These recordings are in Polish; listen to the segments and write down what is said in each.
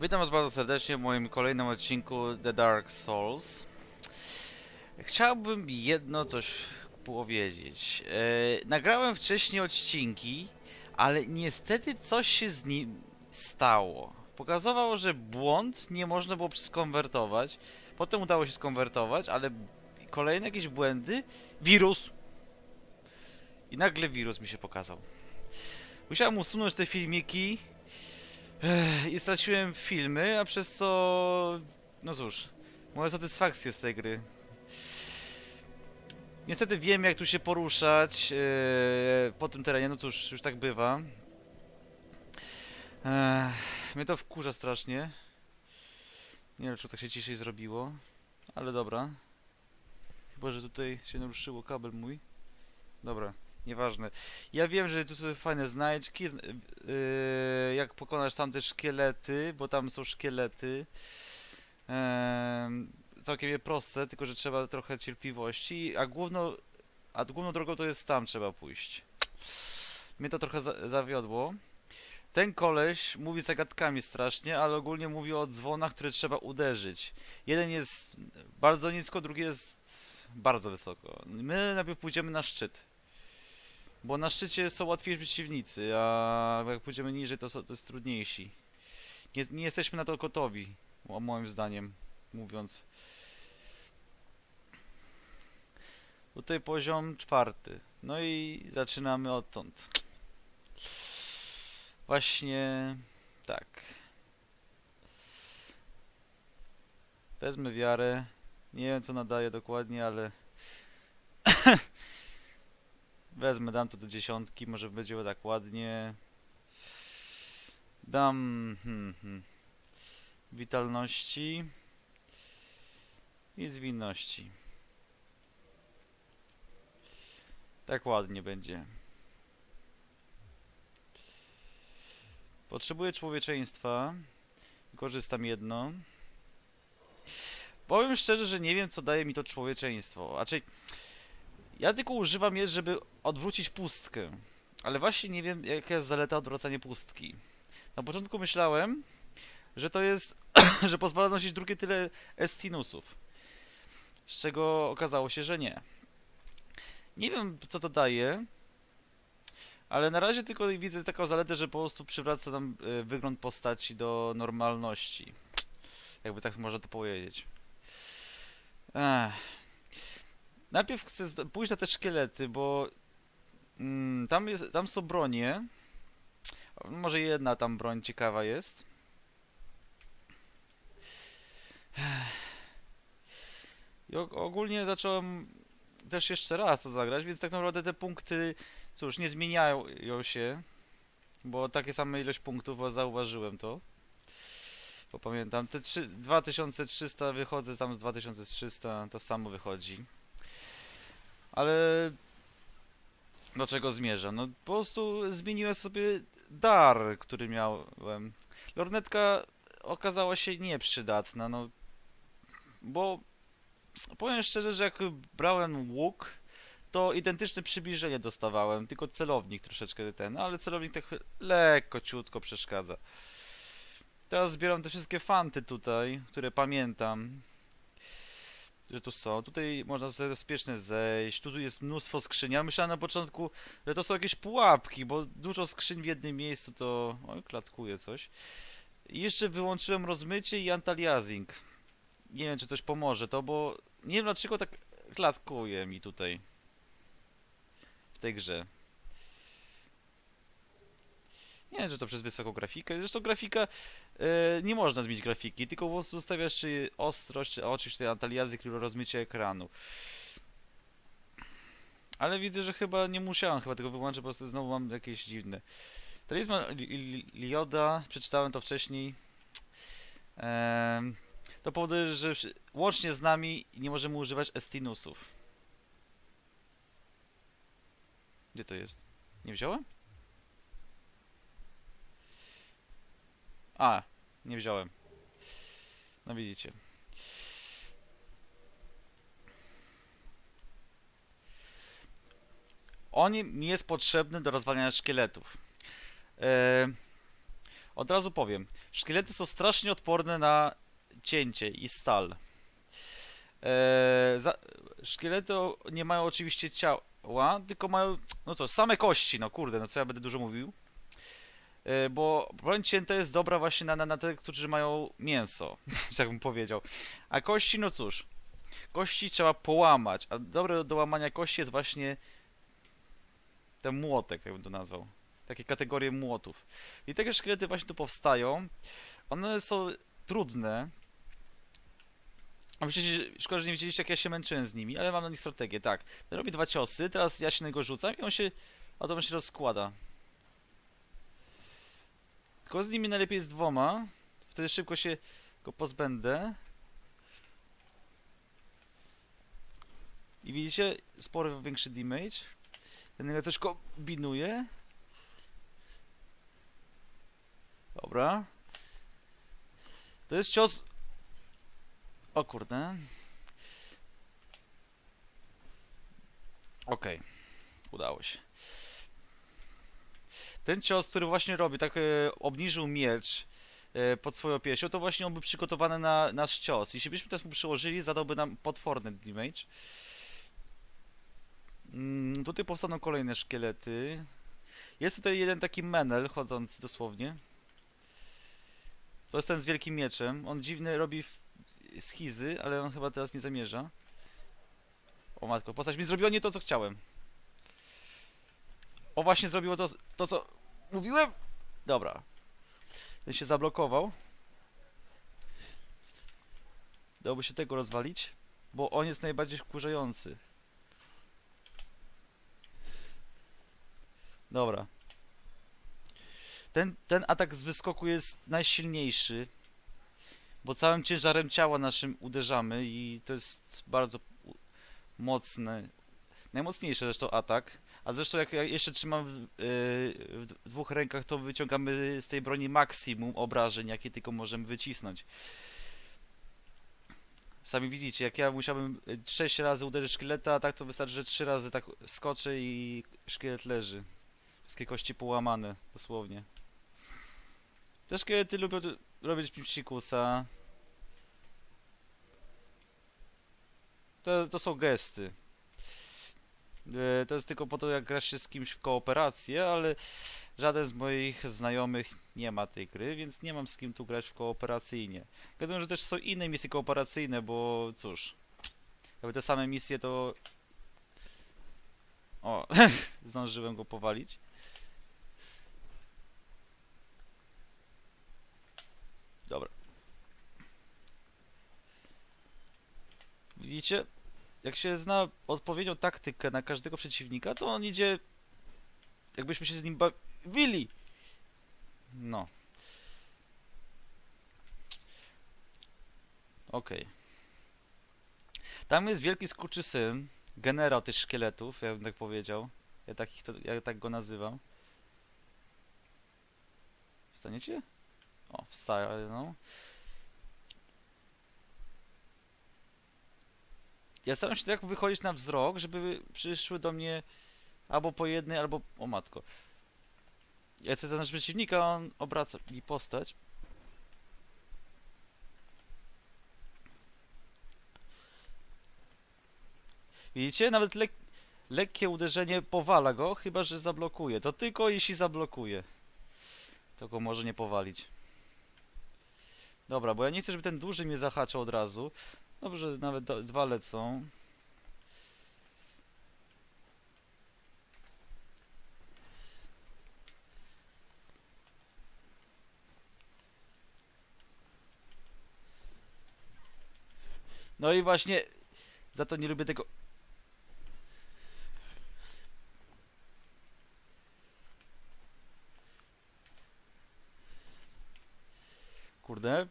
Witam Was bardzo serdecznie w moim kolejnym odcinku The Dark Souls. Chciałbym jedno coś powiedzieć. E, nagrałem wcześniej odcinki, ale niestety coś się z nim stało. Pokazywało, że błąd nie można było skonwertować. Potem udało się skonwertować, ale kolejne jakieś błędy. Wirus! I nagle wirus mi się pokazał. Musiałem usunąć te filmiki, I straciłem filmy, a przez co... No cóż, moja satysfakcja z tej gry. Niestety wiem jak tu się poruszać e, po tym terenie, no cóż, już tak bywa. Ech, mnie to wkurza strasznie. Nie wiem, czy tak się ciszej zrobiło, ale dobra. Chyba, że tutaj się naruszyło kabel mój. Dobra, nieważne. Ja wiem, że tu są fajne znajdźki, zn- yy, jak pokonasz tamte szkielety, bo tam są szkielety. Em, całkiem je proste, tylko że trzeba trochę cierpliwości, a główno, a główną drogą to jest tam trzeba pójść. Mnie to trochę za zawiodło. Ten koleś mówi zagadkami strasznie, ale ogólnie mówi o dzwonach, które trzeba uderzyć. Jeden jest bardzo nisko, drugi jest bardzo wysoko. My najpierw pójdziemy na szczyt. Bo na szczycie są łatwiejsi przeciwnicy, a jak pójdziemy niżej, to, są, to jest trudniejsi. Nie, nie jesteśmy na to gotowi, mo- moim zdaniem, mówiąc. Tutaj poziom czwarty. No i zaczynamy odtąd. Właśnie tak. Wezmę wiarę. Nie wiem co nadaje dokładnie, ale Wezmę, dam to do dziesiątki, może będzie tak ładnie. Dam hmm, hmm, witalności i zwinności. Tak ładnie będzie. Potrzebuję człowieczeństwa. Korzystam jedno. Powiem szczerze, że nie wiem, co daje mi to człowieczeństwo. Raczej ja tylko używam je, żeby odwrócić pustkę. Ale właśnie nie wiem, jaka jest zaleta odwracania pustki. Na początku myślałem, że to jest, że pozwala nosić drugie tyle estinusów. Z czego okazało się, że nie. Nie wiem, co to daje, ale na razie tylko widzę taką zaletę, że po prostu przywraca nam e, wygląd postaci do normalności. Jakby tak można to powiedzieć. Ech. Najpierw chcę pójść na te szkielety, bo mm, tam, jest, tam są bronie. Może jedna tam broń ciekawa jest. I og- ogólnie zacząłem też jeszcze raz to zagrać, więc tak naprawdę te punkty, cóż, nie zmieniają się, bo takie same ilość punktów, bo zauważyłem to. Bo pamiętam, te trzy- 2300 wychodzę tam z 2300, to samo wychodzi. Ale do czego zmierzam? No po prostu zmieniłem sobie dar, który miałem. Lornetka okazała się nieprzydatna, no bo powiem szczerze, że jak brałem łuk, to identyczne przybliżenie dostawałem, tylko celownik troszeczkę ten, ale celownik tak lekko, ciutko przeszkadza. Teraz zbieram te wszystkie fanty tutaj, które pamiętam że tu są. Tutaj można sobie bezpiecznie zejść. Tu jest mnóstwo skrzyń. Ja myślałem na początku, że to są jakieś pułapki, bo dużo skrzyń w jednym miejscu to... Oj, klatkuje coś. I jeszcze wyłączyłem rozmycie i antaliasing. Nie wiem, czy coś pomoże to, bo nie wiem dlaczego tak klatkuje mi tutaj. W tej grze. Nie wiem, czy to przez wysoką grafikę. Zresztą grafika nie można zmienić grafiki, tylko po prostu ustawiasz czy ostrość, a oczywiście antaliazy, który rozmycie ekranu. Ale widzę, że chyba nie musiałem chyba tego wyłączyć, po prostu znowu mam jakieś dziwne. Talizman Li- Li- Lioda, przeczytałem to wcześniej. Em, to powoduje, że łącznie z nami nie możemy używać estinusów. Gdzie to jest? Nie wziąłem? A, nie wziąłem. No widzicie. On mi jest potrzebny do rozwalania szkieletów. E, Od razu powiem, szkielety są strasznie odporne na cięcie i stal. Eee, za, szkielety nie mają oczywiście ciała, tylko mają, no co, same kości, no kurde, no co ja będę dużo mówił. E, bo broń cięta jest dobra właśnie na, na, na te, którzy mają mięso, tak bym powiedział. A kości, no cóż, kości trzeba połamać, a dobre do łamania kości jest właśnie ten młotek, tak bym to nazwał. Takie kategorie młotów. I takie szkielety właśnie tu powstają. One są trudne. Myślicie, szkoda, że nie widzieliście, jak ja się męczyłem z nimi, ale mam na nich strategię. Tak, robi dwa ciosy, teraz ja się na niego rzucam i on się, a to on się rozkłada. Tylko z nimi najlepiej z dwoma, wtedy szybko się go pozbędę. I widzicie, spory większy damage. Ten coś kombinuje. Dobra. To jest cios... O kurde. Okej. Udało się. Ten cios, który właśnie robi, tak e, obniżył miecz e, pod swoją piersią, to właśnie on był przygotowany na nasz cios. Jeśli byśmy teraz mu przyłożyli, zadałby nam potworny damage. Mm, tutaj powstaną kolejne szkielety. Jest tutaj jeden taki menel chodzący dosłownie. To jest ten z wielkim mieczem. On dziwny robi schizy, ale on chyba teraz nie zamierza. O matko, postać mi zrobiła nie to, co chciałem. O, właśnie zrobiło to, to co mówiłem. Dobra. Ten się zablokował. Dałoby się tego rozwalić, bo on jest najbardziej wkurzający. Dobra. Ten, ten atak z wyskoku jest najsilniejszy, bo całym ciężarem ciała naszym uderzamy i to jest bardzo mocny, najmocniejszy zresztą atak. A zresztą jak ja jeszcze trzymam w, yy, w dwóch rękach, to wyciągamy z tej broni maksimum obrażeń, jakie tylko możemy wycisnąć. Sami widzicie, jak ja musiałbym 6 razy uderzyć szkieleta, tak to wystarczy, że 3 razy tak skoczę i szkielet leży. Wszystkie kości połamane, dosłownie. Te szkielety lubią robić mi psikusa. To, to są gesty. E, To jest tylko po to, jak gra się z kimś w kooperację, ale żaden z moich znajomych nie ma tej gry, więc nie mam z kim tu grać w kooperacyjnie. Wiadomo, że też są inne misje kooperacyjne, bo cóż, jakby te same misje to... O, zdążyłem go powalić. Dobra. Widzicie? Jak się zna odpowiednią taktykę na każdego przeciwnika, to on idzie... Jakbyśmy się z nim bawili. No. Okej. Tam jest wielki skurczysyn, generał tych szkieletów, ja bym tak powiedział. Ja tak, to, ja tak go nazywam. Wstaniecie? O, wstaję, no. Ja staram się tak wychodzić na wzrok, żeby przyszły do mnie albo po jednej, albo... O matko. Ja chcę zaznaczyć przeciwnika, on obraca mi postać. Widzicie? Nawet lek lekkie uderzenie powala go, chyba że zablokuje. To tylko jeśli zablokuje. To go może nie powalić. Dobra, bo ja nie chcę, żeby ten duży mnie zahaczał od razu. Dobrze, nawet do, dwa lecą. No i właśnie za to nie lubię tego. Kurde.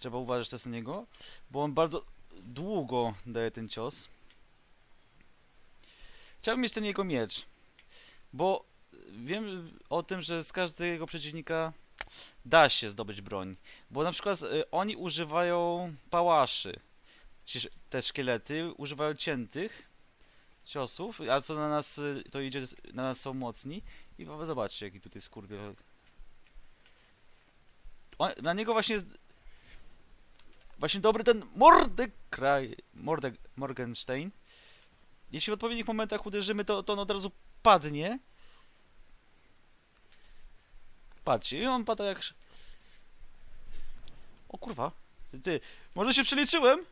Trzeba uważać też na niego, bo on bardzo długo daje ten cios. Chciałbym mieć ten jego miecz, bo wiem o tym, że z każdego przeciwnika da się zdobyć broń. Bo na przykład y, oni używają pałaszy, te szkielety, używają ciętych ciosów, a co na nas y, to idzie, na nas są mocni. I zobaczcie, jaki tutaj skurwiel. na niego właśnie. Właśnie dobry ten Mordecai... Morde, Morgenstein. Jeśli w odpowiednich momentach uderzymy, to, to on od razu padnie. Patrzcie, i on pada jak... O kurwa. Ty, ty, może się przeliczyłem?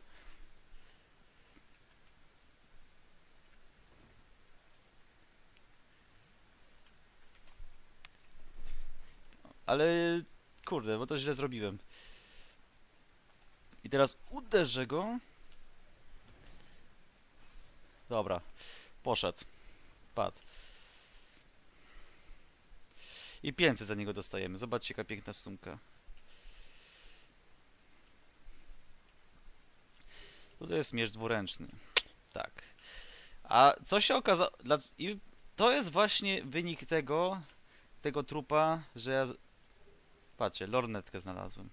Ale kurde, bo to źle zrobiłem. I teraz uderzę go. Dobra, poszedł. Padł. I 500 za niego dostajemy. Zobaczcie, jaka piękna sumka. Tutaj jest miecz dwuręczny. Tak. A co się okazało... I to jest właśnie wynik tego, tego trupa, że ja... Patrzcie, lornetkę znalazłem.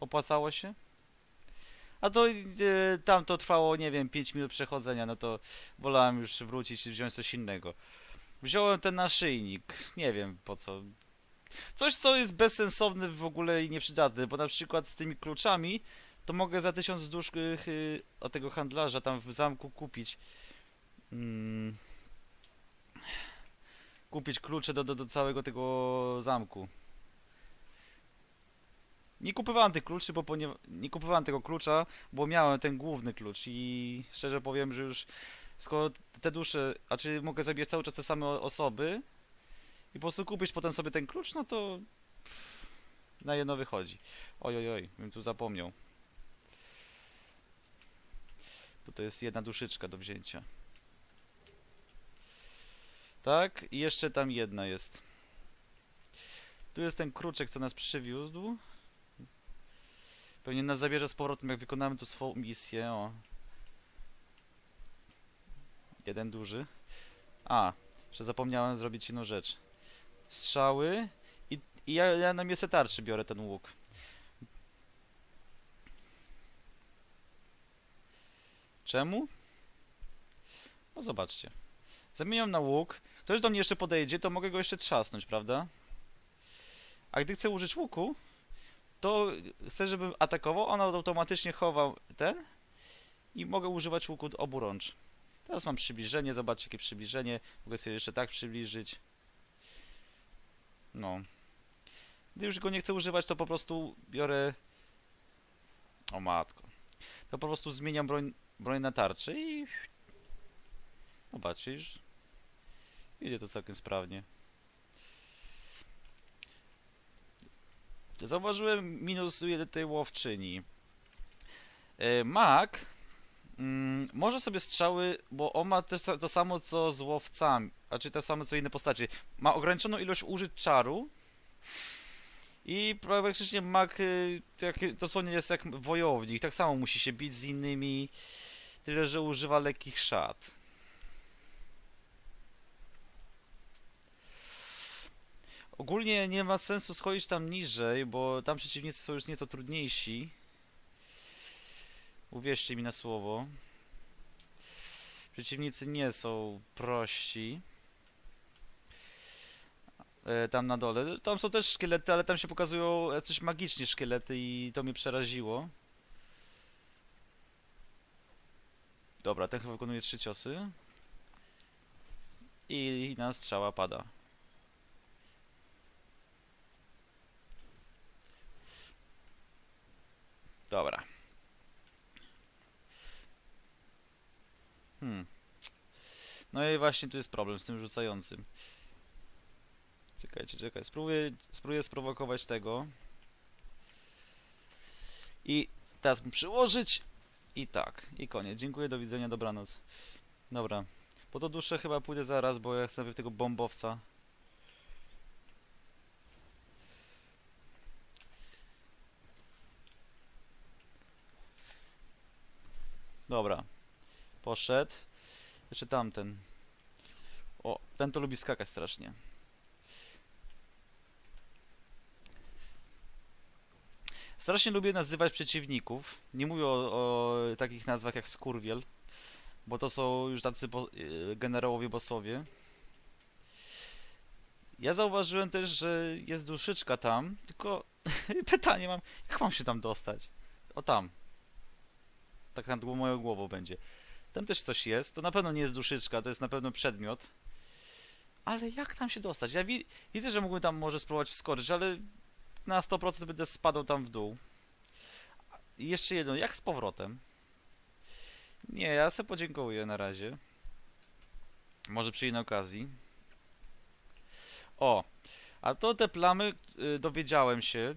Opłacało się? A to e, tam to trwało, nie wiem, 5 minut przechodzenia, no to wolałem już wrócić i wziąć coś innego. Wziąłem ten naszyjnik, nie wiem po co. Coś, co jest bezsensowne w ogóle i nieprzydatne, bo na przykład z tymi kluczami to mogę za 1000 dusz y, y, od tego handlarza tam w zamku kupić. Mm, kupić klucze do, do, do całego tego zamku. Nie kupowałem tych kluczy, bo ponieważ nie kupowałem tego klucza, bo miałem ten główny klucz i szczerze powiem, że już skoro te dusze, a czy mogę zabijać cały czas te same osoby i po prostu kupić potem sobie ten klucz, no to na jedno wychodzi. Oj, oj, oj, bym tu zapomniał. Tutaj jest jedna duszyczka do wzięcia. Tak, i jeszcze tam jedna jest. Tu jest ten kruczek, co nas przywiózł. Pewnie nas zabierze z powrotem, jak wykonamy tu swoją misję. O. Jeden duży. A, że zapomniałem zrobić jedną rzecz. Strzały i, i ja, ja na miejsce tarczy biorę ten łuk. Czemu? No zobaczcie. Zamieniam na łuk. Ktoś do mnie jeszcze podejdzie, to mogę go jeszcze trzasnąć, prawda? A gdy chcę użyć łuku, to chcę, żebym atakował, on automatycznie chował ten i mogę używać łuku oburącz. Teraz mam przybliżenie, zobaczcie jakie przybliżenie. Mogę sobie jeszcze tak przybliżyć. No. Gdy już go nie chcę używać, to po prostu biorę... O matko. To po prostu zmieniam broń, broń na tarczę i... Zobaczcie, już... Idzie to całkiem sprawnie. Zauważyłem minus jeden tej łowczyni. E, Mak mm, może sobie strzały, bo on ma też to samo co z łowcami, a czy to samo co inne postacie. Ma ograniczoną ilość użyć czaru i praktycznie Mak y, jak, dosłownie jest jak wojownik, tak samo musi się bić z innymi, tyle że używa lekkich szat. Ogólnie nie ma sensu schodzić tam niżej, bo tam przeciwnicy są już nieco trudniejsi. Uwierzcie mi na słowo. Przeciwnicy nie są prości. E, tam na dole. Tam są też szkielety, ale tam się pokazują jacyś magicznie szkielety i to mnie przeraziło. Dobra, ten chyba wykonuje trzy ciosy. I na strzała pada. Dobra. Hmm. No i właśnie tu jest problem z tym rzucającym. Czekajcie, czekaj. Spróbuję, spróbuję sprowokować tego. I teraz mu przyłożyć. I tak. I koniec. Dziękuję, do widzenia, dobranoc. Dobra. Po to duszę chyba pójdę zaraz, bo ja chcę w tego bombowca. Dobra. Poszedł. Jeszcze tamten. O, ten to lubi skakać strasznie. Strasznie lubię nazywać przeciwników. Nie mówię o, o takich nazwach jak Skurwiel, bo to są już tacy bo, y, generałowie bossowie. Ja zauważyłem też, że jest duszyczka tam, tylko pytanie mam, jak mam się tam dostać? O tam. Tak nad moją głową będzie. Tam też coś jest, to na pewno nie jest duszyczka, to jest na pewno przedmiot. Ale jak tam się dostać? Ja wi widzę, że mógłbym tam może spróbować wskoczyć, ale na 100% będę spadał tam w dół. I jeszcze jedno, jak z powrotem? Nie, ja sobie podziękuję na razie. Może przy innej okazji. O, a to te plamy y, dowiedziałem się.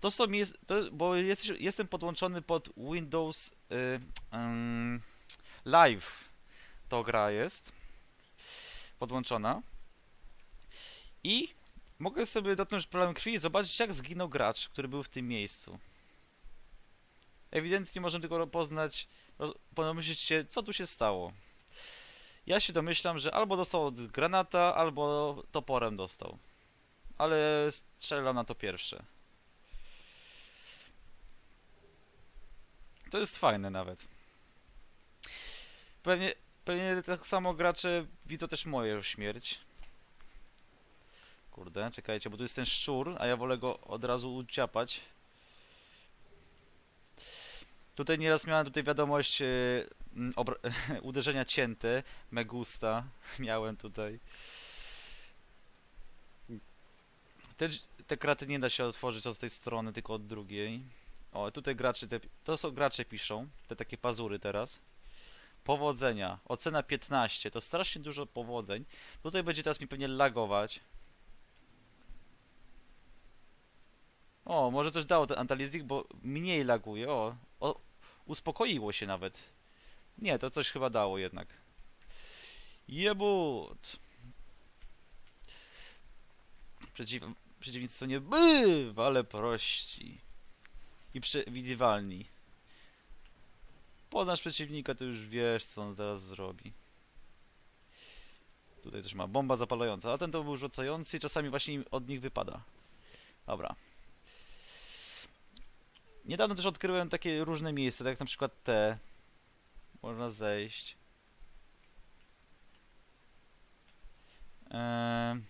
To są jest, to, bo jest, jestem podłączony pod Windows y, ym, Live. To gra jest podłączona. I mogę sobie dotknąć problem krwi i zobaczyć jak zginął gracz, który był w tym miejscu. Ewidentnie możemy tylko poznać, pomyśleć się, co tu się stało. Ja się domyślam, że albo dostał granata, albo toporem dostał. Ale strzelam na to pierwsze. To jest fajne nawet. Pewnie, pewnie tak samo gracze widzą też moją śmierć. Kurde, czekajcie, bo tu jest ten szczur, a ja wolę go od razu uciapać. Tutaj nieraz miałem tutaj wiadomość obra- uderzenia cięte, Megusta miałem tutaj. Te, te kraty nie da się otworzyć od tej strony, tylko od drugiej. O, tutaj gracze, te, to są gracze piszą, te takie pazury teraz. Powodzenia, ocena 15, to strasznie dużo powodzeń. Tutaj będzie teraz mi pewnie lagować. O, może coś dało ten antalizik, bo mniej laguje. O, o, uspokoiło się nawet. Nie, to coś chyba dało jednak. Jebut! Przeciw, przeciwnictwo nie bywa, ale prości. I przewidywalni. Poznasz przeciwnika, to już wiesz, co on zaraz zrobi. Tutaj też ma bomba zapalająca, a ten to był rzucający czasami właśnie od nich wypada. Dobra. Niedawno też odkryłem takie różne miejsca, tak jak na przykład te. Można zejść. Eee,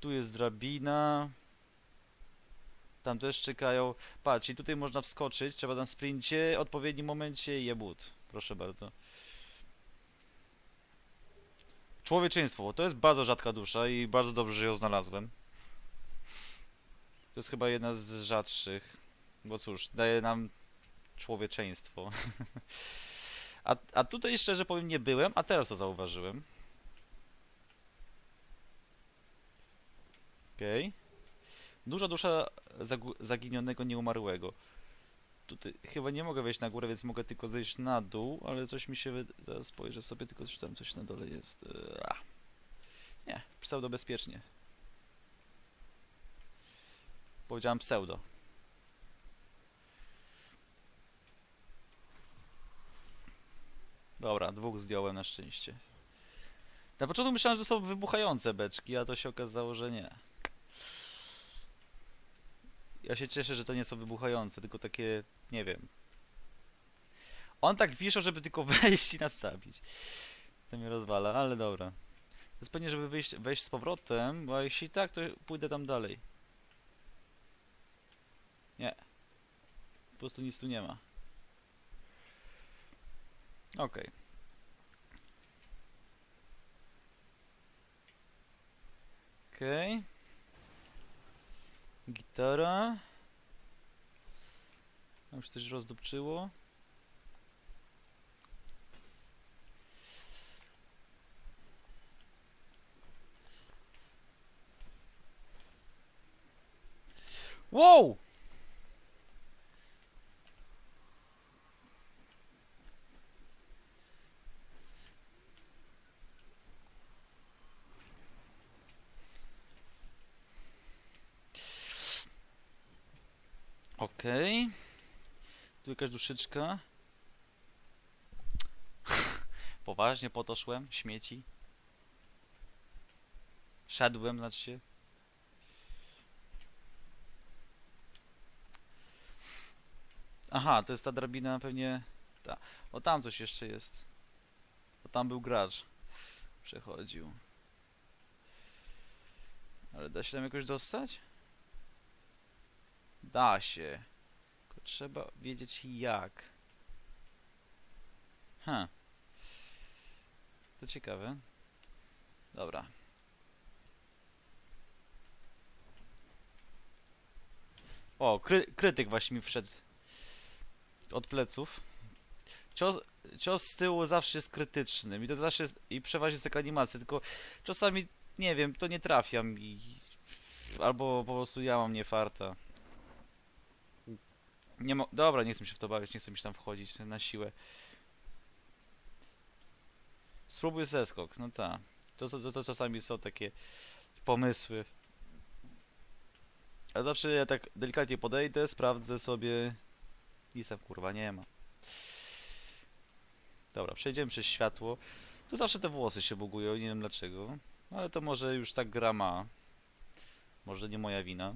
tu jest drabina. Tam też czekają. Patrz, i tutaj można wskoczyć. Trzeba na sprincie, odpowiednim momencie jebut. Proszę bardzo. Człowieczeństwo. To jest bardzo rzadka dusza i bardzo dobrze, że ją znalazłem. To jest chyba jedna z rzadszych. Bo cóż, daje nam człowieczeństwo. A, a tutaj szczerze powiem nie byłem, a teraz to zauważyłem. Okej. Duża dusza zaginionego nieumarłego. Tutaj chyba nie mogę wejść na górę, więc mogę tylko zejść na dół, ale coś mi się... Zaraz spojrzę sobie, tylko czy tam coś na dole jest. Eee, a. Nie, pseudo bezpiecznie. Powiedziałem pseudo. Dobra, dwóch zdjąłem na szczęście. Na początku myślałem, że są wybuchające beczki, a to się okazało, że nie. Ja się cieszę, że to nie są wybuchające, tylko takie, nie wiem. On tak wiszał, żeby tylko wejść i nas zabić. To mnie rozwala, ale dobra. To jest pewnie, żeby wyjść, wejść z powrotem, bo jeśli tak, to pójdę tam dalej. Nie. Po prostu nic tu nie ma. Okej. Okej. Gitara. Tam się coś rozdupczyło. Wow! Okej. Tu jakaś duszyczka. Poważnie po to szłem? Śmieci? Szedłem, znaczy się. Aha, to jest ta drabina pewnie... Ta. O, tam coś jeszcze jest. O, tam był gracz. Przechodził. Ale da się tam jakoś dostać? Da się. Tylko trzeba wiedzieć jak. Ha. To ciekawe. Dobra. O, kry, krytyk właśnie mi wszedł. Od pleców. Cios, cios z tyłu zawsze jest krytyczny. I to zawsze jest. I przeważnie jest taka animacja, tylko czasami nie wiem, to nie trafia mi. Albo po prostu ja mam nie farta. Nie mo Dobra, nie chcę się w to bawić, nie chcę mi się tam wchodzić na siłę. Spróbuj zeskok, no tak. To, to, to czasami są takie pomysły. A zawsze ja tak delikatnie podejdę, sprawdzę sobie. Nic tam kurwa nie ma. Dobra, przejdziemy przez światło. Tu zawsze te włosy się bugują, nie wiem dlaczego. Ale to może już tak gra ma. Może nie moja wina.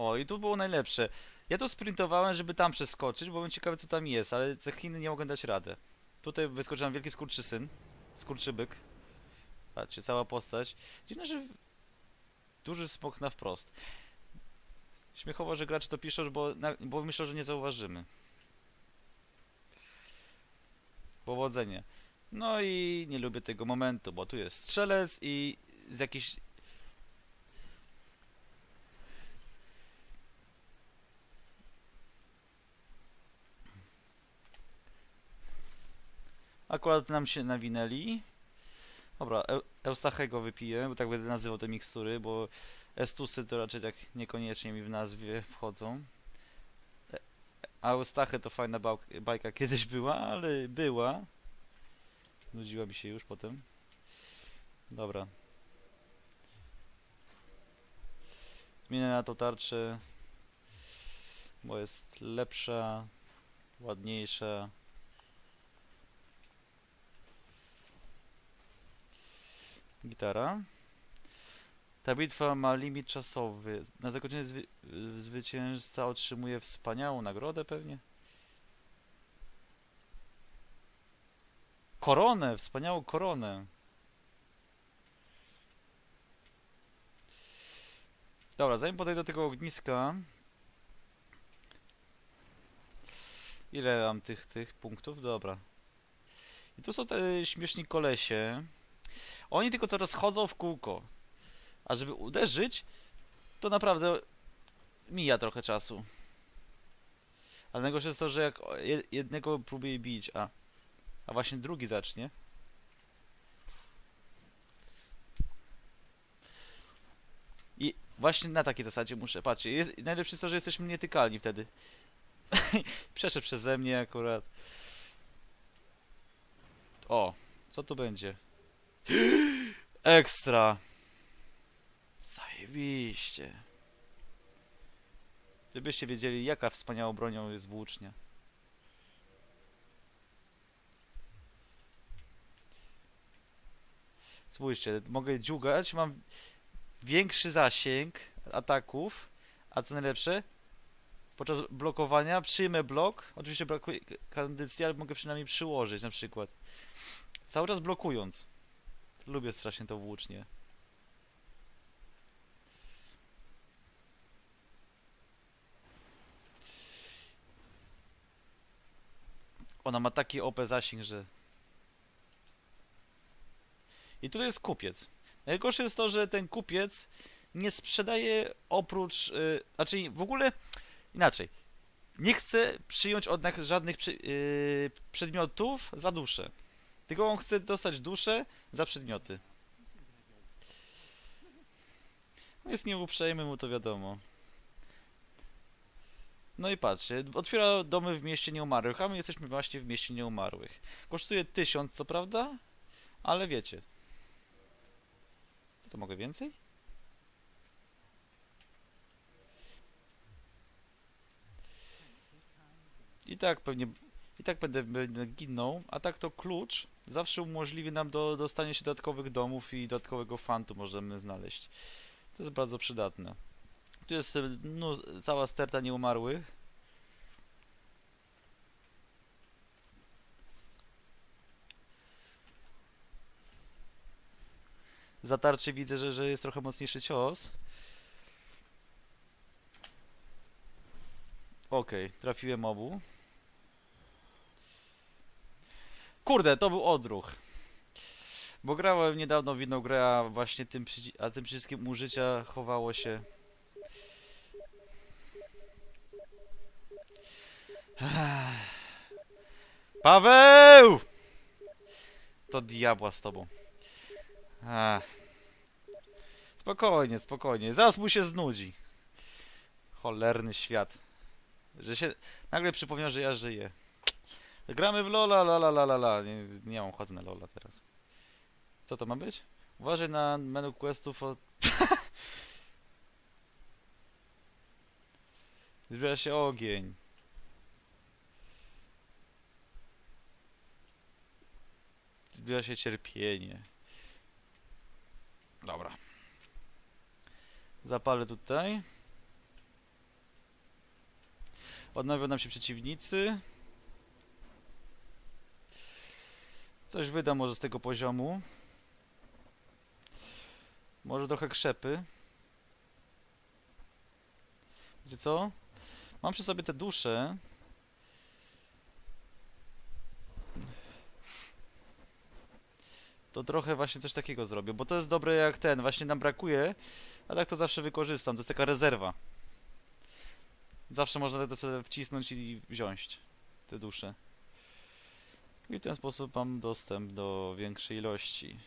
O, i tu było najlepsze. Ja tu sprintowałem, żeby tam przeskoczyć, bo byłem ciekawy co tam jest, ale za Chiny nie mogłem dać radę. Tutaj wyskoczył nam wielki skurczysyn. Skurczybyk. Patrzcie, cała postać. Dziwne, że duży smok na wprost. Śmiechowo, że gracze to piszą, bo, na, bo myślą, że nie zauważymy. Powodzenie. No i nie lubię tego momentu, bo tu jest strzelec i z jakiś... Akurat nam się nawinęli. Dobra, Eu- Eustachego wypiję, bo tak będę nazywał te mikstury, bo Estusy to raczej tak niekoniecznie mi w nazwie wchodzą. A Eustachy to fajna bajka kiedyś była, ale była. Nudziła mi się już potem. Dobra. Zmienię na tą tarczę, bo jest lepsza, ładniejsza. Gitara. Ta bitwa ma limit czasowy. Na zakończenie zwy zwycięzca otrzymuje wspaniałą nagrodę pewnie. Koronę, wspaniałą koronę. Dobra, zanim podejdę do tego ogniska. Ile mam tych, tych punktów? Dobra. I tu są te śmieszni kolesie. Oni tylko coraz chodzą w kółko. A żeby uderzyć, to naprawdę mija trochę czasu. Ale najgorsze jest to, że jak jednego próbuje bić, a, a właśnie drugi zacznie. I właśnie na takiej zasadzie muszę, patrzcie, jest, najlepsze jest to, że jesteśmy nietykalni wtedy. Przeszedł przeze mnie akurat. O, co tu będzie? Ekstra. Zajebiście. Gdybyście wiedzieli, jaka wspaniałą bronią jest włócznia. Spójrzcie, mogę dziugać, mam większy zasięg ataków, a co najlepsze, podczas blokowania przyjmę blok, oczywiście brakuje kondycji, ale mogę przynajmniej przyłożyć na przykład. Cały czas blokując. Lubię strasznie tą włócznię. Ona ma taki OP zasięg, że... I tutaj jest kupiec. Najgorsze jest to, że ten kupiec nie sprzedaje oprócz... Yy, znaczy w ogóle inaczej. Nie chce przyjąć od żadnych przy, yy, przedmiotów za duszę. Tylko on chce dostać duszę za przedmioty. No jest nieuprzejmy mu to wiadomo. No i patrzcie, otwiera domy w mieście nieumarłych, a my jesteśmy właśnie w mieście nieumarłych. Kosztuje tysiąc, co prawda, ale wiecie. Co to mogę więcej? I tak pewnie, i tak będę, będę ginął, a tak to klucz zawsze umożliwi nam do dostania się dodatkowych domów i dodatkowego fantu możemy znaleźć. To jest bardzo przydatne. Tu jest e, no, cała sterta nieumarłych. Za tarczy widzę, że, że jest trochę mocniejszy cios. Okej, trafiłem obu. Kurde, to był odruch. Bo grałem niedawno w inną grę, a właśnie tym, a tym przyciskiem użycia chowało się. Paweł! To diabła z tobą. Spokojnie, spokojnie. Zaraz mu się znudzi. Cholerny świat. Że się nagle przypomniał, że ja żyję. Gramy w Lola, la la la la la. Nie, nie mam ochoty na Lola teraz. Co to ma być? Uważaj na menu questów od... Zbiera się ogień. Zbiera się cierpienie. Dobra. Zapalę tutaj. Odnowią nam się przeciwnicy. Coś wyda może z tego poziomu. Może trochę krzepy. Wiecie co? Mam przy sobie te dusze. To trochę właśnie coś takiego zrobię, bo to jest dobre jak ten, właśnie nam brakuje, a tak to zawsze wykorzystam, to jest taka rezerwa. Zawsze można to sobie wcisnąć i wziąć te dusze. I w ten sposób mam dostęp do większej ilości.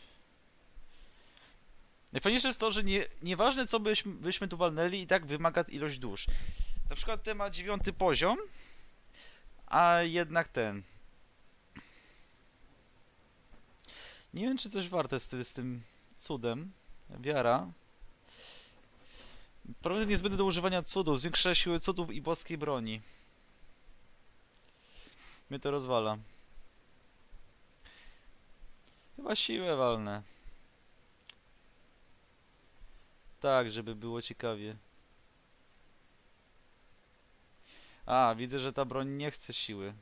Najfajniejsze jest to, że nie, nieważne co byśmy, byśmy tu walnęli, i tak wymaga ilość dusz. Na przykład ten ma dziewiąty poziom, a jednak ten. Nie wiem, czy coś warte z, z tym cudem. Wiara. Problem niezbędny do używania cudów. Zwiększa siłę cudów i boskiej broni. Mnie to rozwala. Chyba siłę walnę. Tak, żeby było ciekawie. A, widzę, że ta broń nie chce siły.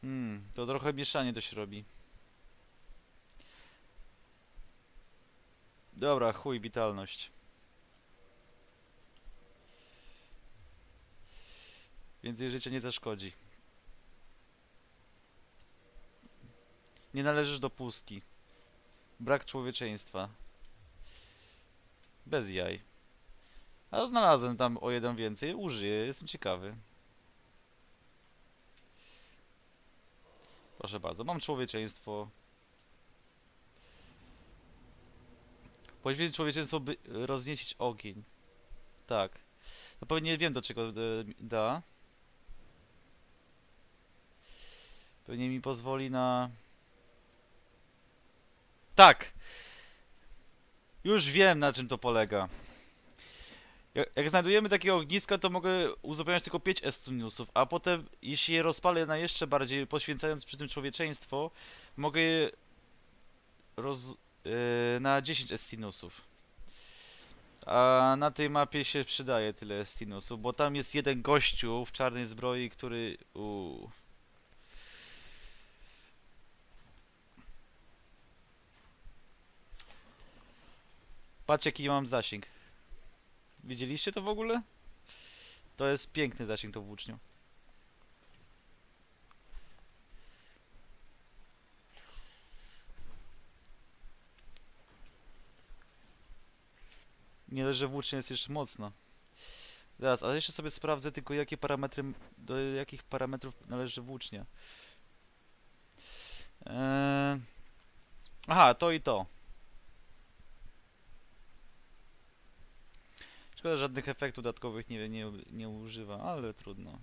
Hmm, to trochę mieszanie to się robi. Dobra, chuj, witalność. Więcej życia nie zaszkodzi. Nie należysz do pustki. Brak człowieczeństwa. Bez jaj. A znalazłem tam o jeden więcej. Użyję, jestem ciekawy. Proszę bardzo, mam człowieczeństwo. Poświęcić człowieczeństwo, by rozniecić ogień. Tak. No pewnie wiem do czego e, da. Pewnie mi pozwoli na... Tak! Już wiem na czym to polega. Jak, znajdujemy takie ogniska, to mogę uzupełniać tylko 5 estuniusów, a potem, jeśli je rozpalę na jeszcze bardziej, poświęcając przy tym człowieczeństwo, mogę je roz, yy, na 10 estinusów. A na tej mapie się przydaje tyle estinusów, bo tam jest jeden gościu w czarnej zbroi, który... Uu. Patrz jaki mam zasięg. Widzieliście to w ogóle? To jest piękny zasięg to włócznią. Nie dość, że włócznia jest jeszcze mocna. Zaraz, ale jeszcze sobie sprawdzę tylko jakie parametry, do jakich parametrów należy włócznia. Eee... Aha, to i to. Szkoda, żadnych efektów dodatkowych nie, nie, nie używa, ale trudno.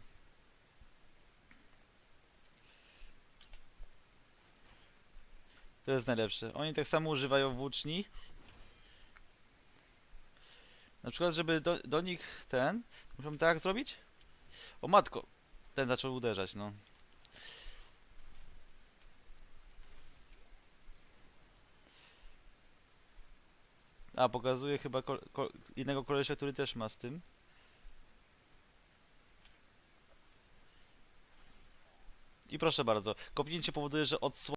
To jest najlepsze. Oni tak samo używają włóczni. Na przykład, żeby do, do nich ten... Muszę tak zrobić? O matko! Ten zaczął uderzać, no. A, pokazuje chyba ko ko jednego kolesia, który też ma z tym. I proszę bardzo, kopnięcie powoduje, że odsłania